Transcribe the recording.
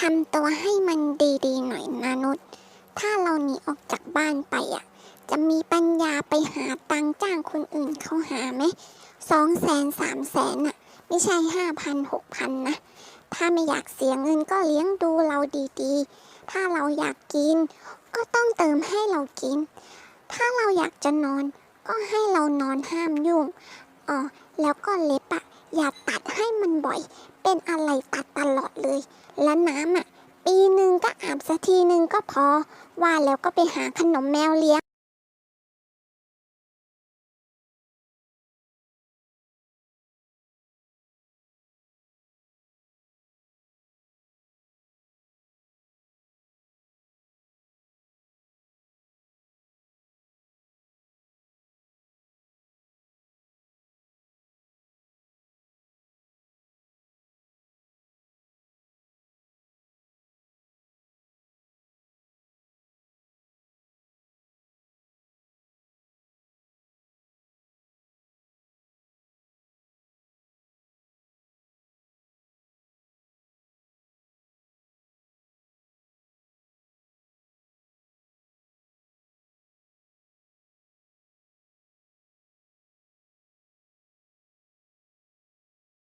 ทำตัวให้มันดีๆหน่อยนะนุชถ้าเราหนีออกจากบ้านไปอะ จะมีปัญญาไปหาตังจ้างคนอื่นเขาหาไหมสองแสนสามแสนอะ ไม่ใช่ห้าพันหกพันนะ ถ้าไม่อยากเสียเงินก็เลี้ยงดูเราดีๆ ถ้าเราอยากกิน ก็ต้องเติมให้เรากิน ถ้าเราอยากจะนอน ก็ให้เรานอนห้ามยุ่งอ๋อแล้วก็เล็บอะ อย่าตัดให้มันบ่อย เป็นอะไรตัดตลอดเลย และน้ำอะ ปีหนึ่งก็อาบสักทีหนึ่งก็พอ ว่าแล้วก็ไปหาขนมแมวเลี้ยง